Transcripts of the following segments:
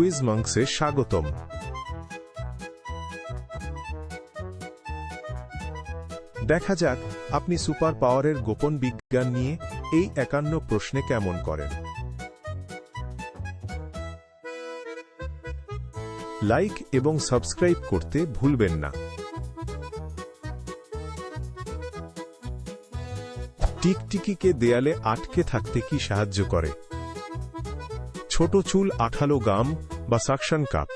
Quiz মাংসে স্বাগতম। দেখা যাক আপনি সুপার পাওয়ারের গোপন বিজ্ঞান নিয়ে এই একান্ন প্রশ্নে কেমন করেন। লাইক এবং সাবস্ক্রাইব করতে ভুলবেন না। টিকটিকিকে দেয়ালে আটকে থাকতে কি সাহায্য করে? ছোট চুল আঠালো গাম বা সাকশন কাপ।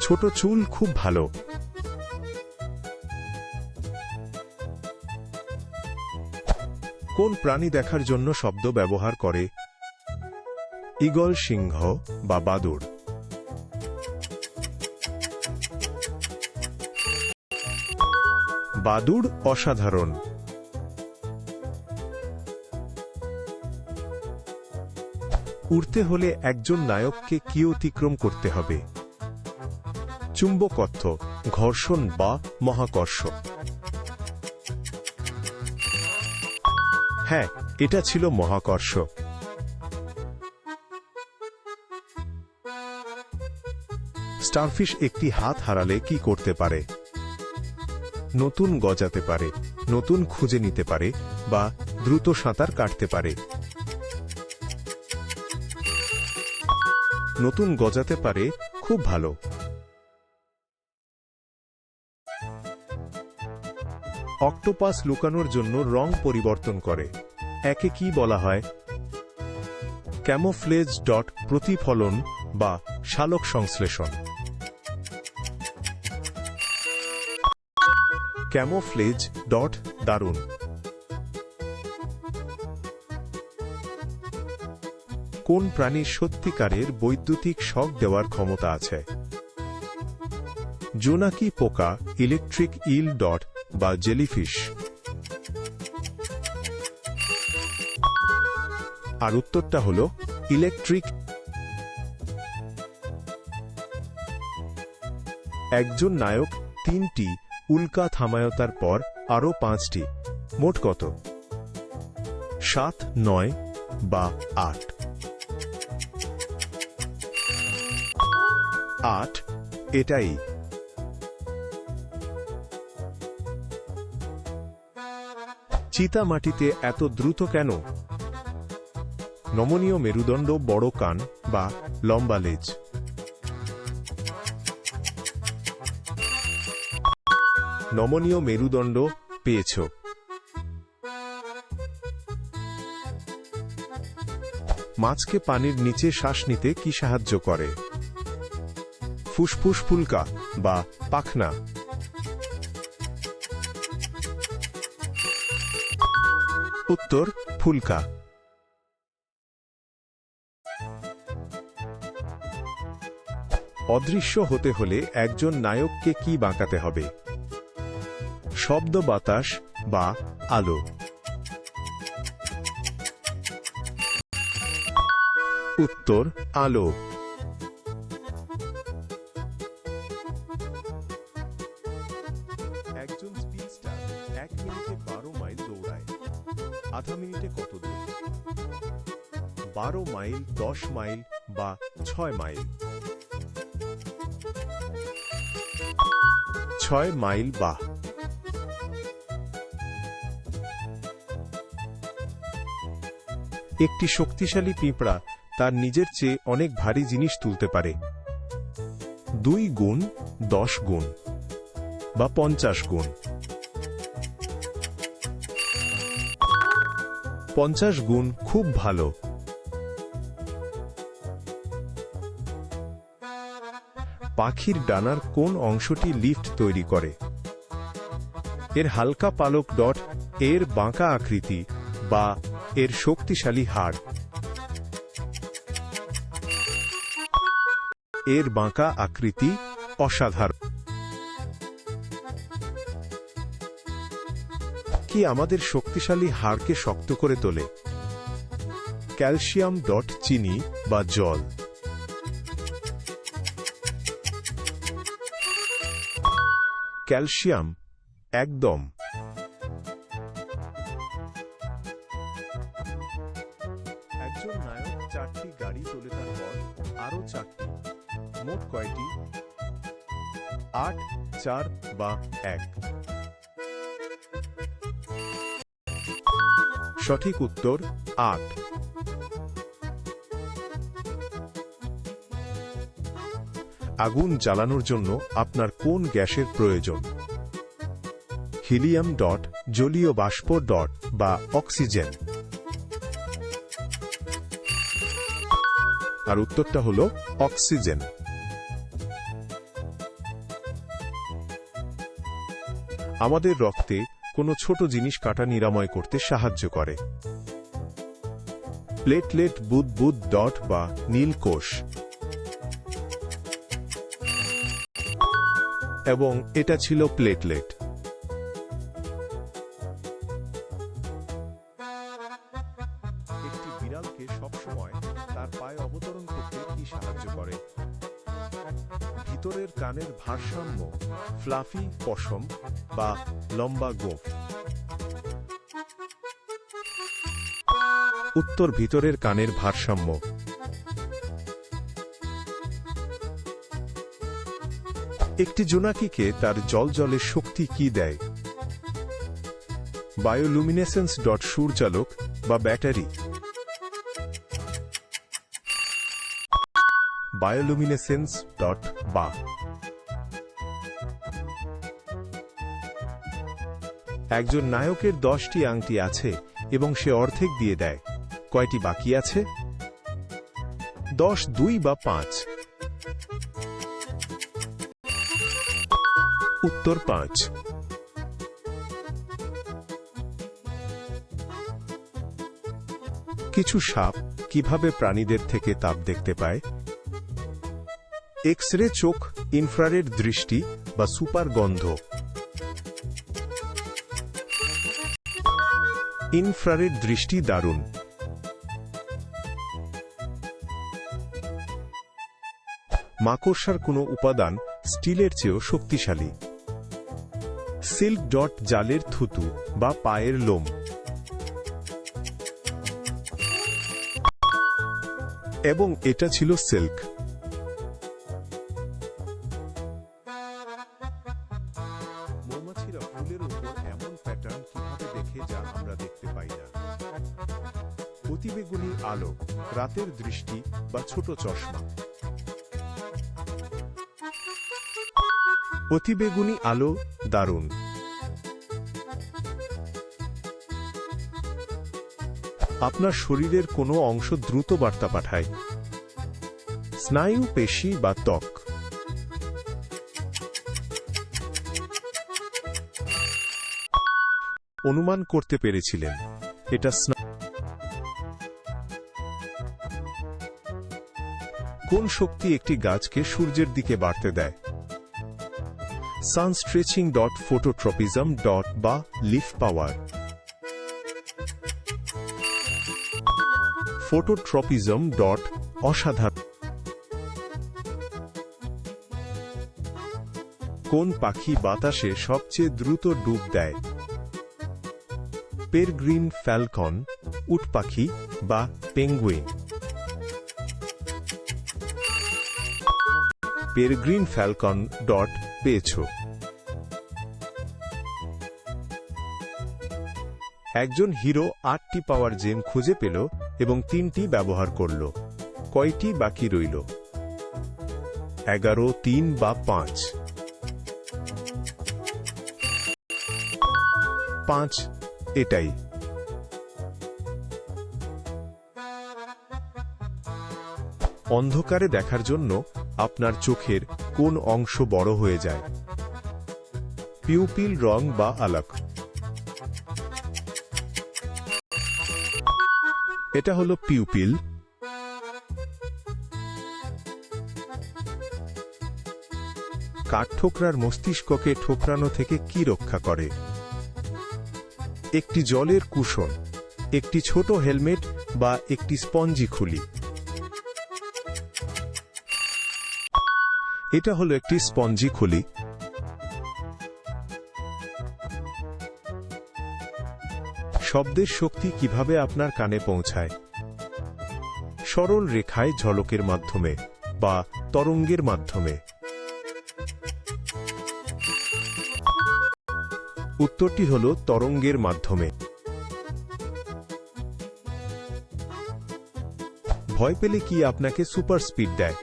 ছোট চুল খুব ভালো। কোন প্রাণী দেখার জন্য শব্দ ব্যবহার করে? ঈগল সিংহ বা বাদুড়। বাদুড় অসাধারণ। উড়তে হলে একজন নায়ককে কি অতিক্রম করতে হবে? চুম্বকত্ব, ঘর্ষণ বা মহাকর্ষ। হ্যাঁ এটা ছিল মহাকর্ষ। স্টারফিশ একটি হাত হারালে কি করতে পারে? নতুন গজাতে পারে, নতুন খুঁজে নিতে পারে বা দ্রুত সাঁতার কাটতে পারে। নতুন গজাতে পারে খুব ভালো। অক্টোপাস লুকানোর জন্য রং পরিবর্তন করে। একে কি বলা হয়? ক্যামোফ্লেজ ডট প্রতিফলন বা শালক সংশ্লেষণ। ক্যামোফ্লেজ ডট দারুণ। কোন প্রাণীর সত্যিকারের বৈদ্যুতিক শক দেওয়ার ক্ষমতা আছে? জোনাকি পোকা, ইলেকট্রিক ইল ডট বা জেলিফিশ। আর উত্তরটা হল ইলেকট্রিক। একজন নায়ক তিনটি উল্কা থামায়তার পর আরও পাঁচটি। মোট কত? সাত, নয় বা আট। আট, এটাই। চিতা মাটিতে এত দ্রুত কেন? নমনীয় মেরুদণ্ড বড় কান বা লম্বা লেজ। নমনীয় মেরুদণ্ড পেয়েছ। মাছকে পানির নিচে শ্বাস নিতে কি সাহায্য করে? ফুসফুস ফুলকা বা পাখনা। উত্তর, ফুলকা। অদৃশ্য হতে হলে একজন নায়ককে কি বাঁকাতে হবে? শব্দ বাতাস বা আলো। উত্তর, আলো। আধা মিনিটে কত দূর? বারো মাইল, দশ মাইল বা ছয় মাইল? ছয় মাইল বা। একটি শক্তিশালী পিঁপড়া তার নিজের চেয়ে অনেক ভারী জিনিস তুলতে পারে। দুই গুণ, দশ গুণ বা পঞ্চাশ গুণ। পঞ্চাশ গুণ খুব ভালো। পাখির ডানার কোন অংশটি লিফট তৈরি করে? এর হালকা পালক ডট, এর বাঁকা আকৃতি, বা এর শক্তিশালী হাড়। এর বাঁকা আকৃতি অসাধারণ। কি আমাদের শক্তিশালী হাড়কে শক্ত করে তোলে? ক্যালসিয়াম ডট চিনি বা জল। ক্যালসিয়াম, একদম। একজন নায়ক চারটি গাড়ি তোলে তারপর আরও চারটি। মোট কয়টি? আট, চার বা এক। সঠিক উত্তর আট। আগুন জ্বালানোর জন্য আপনার কোন গ্যাসের প্রয়োজন? হিলিয়াম ডট, জলীয় বাষ্প ডট বা অক্সিজেন। আর উত্তরটা হল অক্সিজেন। আমাদের রক্তে কোনো ছোট জিনিস কাটা নিরাময় করতে সাহায্য করে। প্লেটলেট বুদবুদ ডট বা নীলকোষ এবং এটা ছিল প্লেটলেট। একটি বিড়ালকে সবসময় তার পায়ে অবতরণ করতে কি সাহায্য করে। ভিতরের কানের ভারসাম্য, ফ্লাফি, পশম বা লম্বা গোফ। উত্তর ভিতরের কানের ভারসাম্য। একটি জোনাকিকে তার জল জলের শক্তি কি দেয়? বায়োলুমিনেসেন্স ডট সূর্যালোক বা ব্যাটারি। বায়োলুমিনেসেন্স ডট বা একজন নায়কের দশটি আংটি আছে এবং সে অর্ধেক দিয়ে দেয়। কয়টি বাকি আছে? দশ, দুই বা পাঁচ। উত্তর পাঁচ। কিছু সাপ কীভাবে প্রাণীদের থেকে তাপ দেখতে পায়? এক্স রে চোখ ইনফ্রারেড দৃষ্টি বা সুপার গন্ধ। ইনফ্রারেড দৃষ্টি দারুণ। মাকড়সার কোনো উপাদান স্টিলের চেয়েও শক্তিশালী। সিল্ক ডট জালের থুতু বা পায়ের লোম। এবং এটা ছিল সিল্ক রাতের দৃষ্টি বা ছোট চশমা। অতিবেগুনি আলো দারুণ। আপনার শরীরের কোনো অংশ দ্রুত বার্তা পাঠায়। স্নায়ু, পেশি বা ত্বক। অনুমান করতে পেরেছিলেন, এটা স্না- কোন শক্তি একটি গাছকে সূর্যের দিকে বাড়তে দেয়? Sun stretching dot phototropism dot বা লিফ পাওয়ার ফোটোট্রপিজম ডট অসাধারণ. কোন পাখি বাতাসে সবচেয়ে দ্রুত ডুব দেয়? পেরগ্রিন ফ্যালকন উট পাখি বা পেঙ্গুইন পেরগ্রিন ফ্যালকন ডট পেয়েছ। একজন হিরো আটটি পাওয়ার জেম খুঁজে পেল এবং তিনটি ব্যবহার করল। কয়টি বাকি রইল? এগারো, তিন বা পাঁচ? পাঁচ, এটাই। অন্ধকারে দেখার জন্য আপনার চোখের কোন অংশ বড় হয়ে যায়? পিউপিল রং বা আলাক। এটা হলো পিউপিল। কাঠঠোকরার মস্তিষ্ককে ঠোকরানো থেকে কি রক্ষা করে? একটি জলের কুশন, একটি ছোট হেলমেট বা একটি স্পঞ্জি খুলি। এটা হলো একটি স্পঞ্জি খুলি। শব্দের শক্তি কীভাবে আপনার কানে পৌঁছায়? সরল রেখায় ঝলকের মাধ্যমে বা তরঙ্গের মাধ্যমে। উত্তরটি হল তরঙ্গের মাধ্যমে। ভয় পেলে কি আপনাকে সুপার স্পিড দেয়?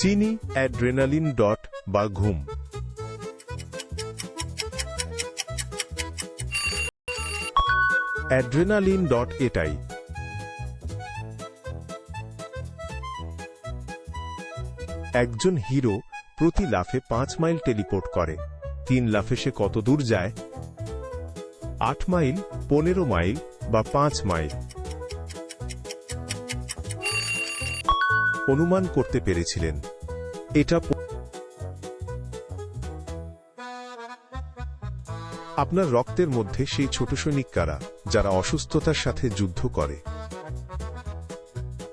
চিনি অ্যাড্রেনালিন ডট বা ঘুম। অ্যাড্রেনালিন ডট এটাই। একজন হিরো প্রতি লাফে পাঁচ মাইল টেলিপোর্ট করে। তিন লাফে সে কত দূর যায়? আট মাইল, পনেরো মাইল বা পাঁচ মাইল। অনুমান করতে পেরেছিলেন। এটা আপনার রক্তের মধ্যে সেই ছোট সৈনিক কারা, যারা অসুস্থতার সাথে যুদ্ধ করে?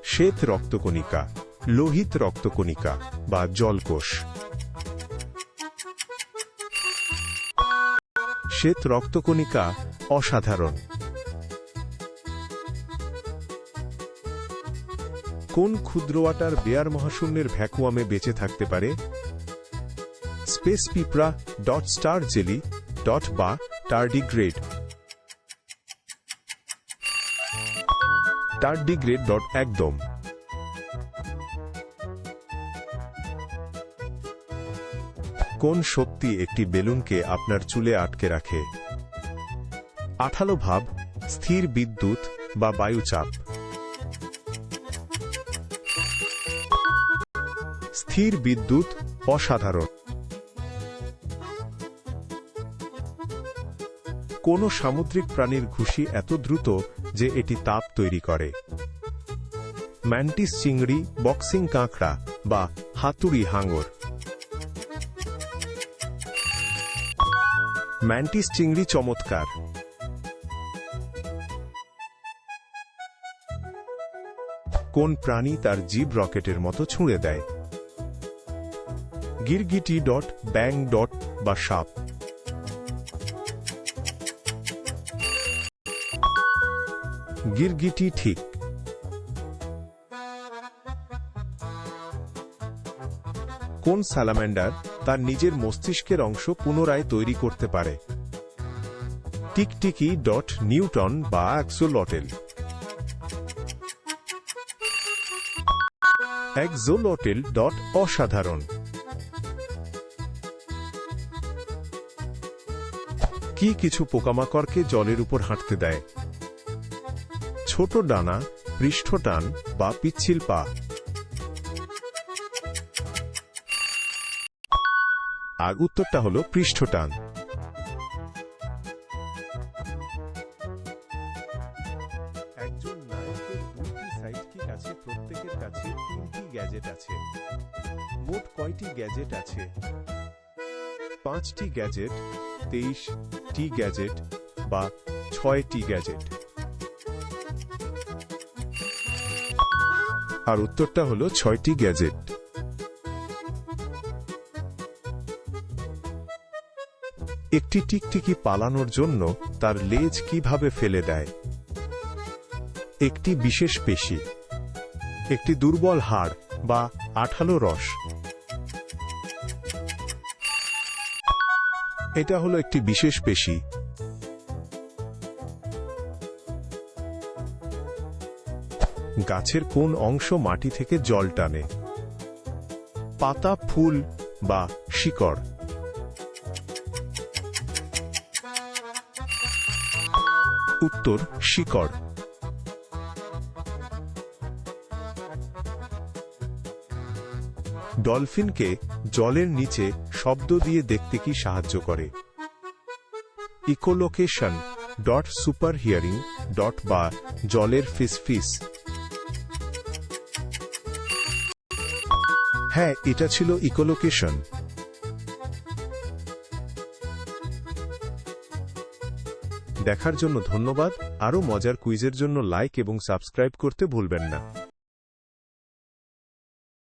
শ্বেত রক্তকণিকা, লোহিত রক্তকণিকা বা জলকোষ। শ্বেত রক্তকণিকা অসাধারণ। কোন ক্ষুদ্র ওয়াটার বেয়ার মহাশূন্যের ভ্যাকুয়ামে বেঁচে থাকতে পারে? স্পেস পিঁপড়া, ডট স্টার জেলি, ডট বা টার্ডিগ্রেড টার্ডিগ্রেড ডট একদম। কোন শক্তি একটি বেলুনকে আপনার চুলে আটকে রাখে? আঠালো ভাব, স্থির বিদ্যুৎ বা বায়ুচাপ। স্থির বিদ্যুৎ অসাধারণ। কোন সামুদ্রিক প্রাণীর ঘুষি এত দ্রুত যে এটি তাপ তৈরি করে। ম্যান্টিস চিংড়ি, বক্সিং কাঁকড়া বা হাতুড়ি হাঙর। ম্যান্টিস চিংড়ি চমৎকার। কোন প্রাণী তার জীব রকেটের মতো ছুঁড়ে দেয়? গিরগিটি ডট ব্যাং ডট বা সাপ। গিরগিটি ঠিক। কোন স্যালামেন্ডার তার নিজের মস্তিষ্কের অংশ পুনরায় তৈরি করতে পারে? টিকটিকি ডট নিউটন বা অ্যাক্সোলটেল। এক্সোলটেল ডট অসাধারণ। কি কিছু পোকামাকড়কে জলের উপর হাঁটতে দেয়? ছোট ডানা পৃষ্ঠটান বা পিচ্ছিল পা। আগ উত্তরটা হল পৃষ্ঠটান গ্যাজেট আছে। মোট কয়টি গ্যাজেট আছে? পাঁচটি গ্যাজেট, তেইশ টি গ্যাজেট বা ছয়টি গ্যাজেট। আর উত্তরটা হলো ছয়টি গ্যাজেট। একটি টিকটিকি পালানোর জন্য তার লেজ কীভাবে ফেলে দেয়? একটি বিশেষ পেশি, একটি দুর্বল হাড় বা আঠালো রস। এটা হলো একটি বিশেষ পেশি। গাছের কোন অংশ মাটি থেকে জল টানে? পাতা, ফুল বা শিকড়? উত্তর, শিকড়। ডলফিনকে জলের নিচে শব্দ দিয়ে দেখতে কি সাহায্য করে? Echolocation dot super hearing dot বা জলের ফিসফিস হ্যাঁ এটা ছিল ইকোলোকেশন। দেখার জন্য ধন্যবাদ। আরও মজার কুইজের জন্য লাইক এবং সাবস্ক্রাইব করতে ভুলবেন না।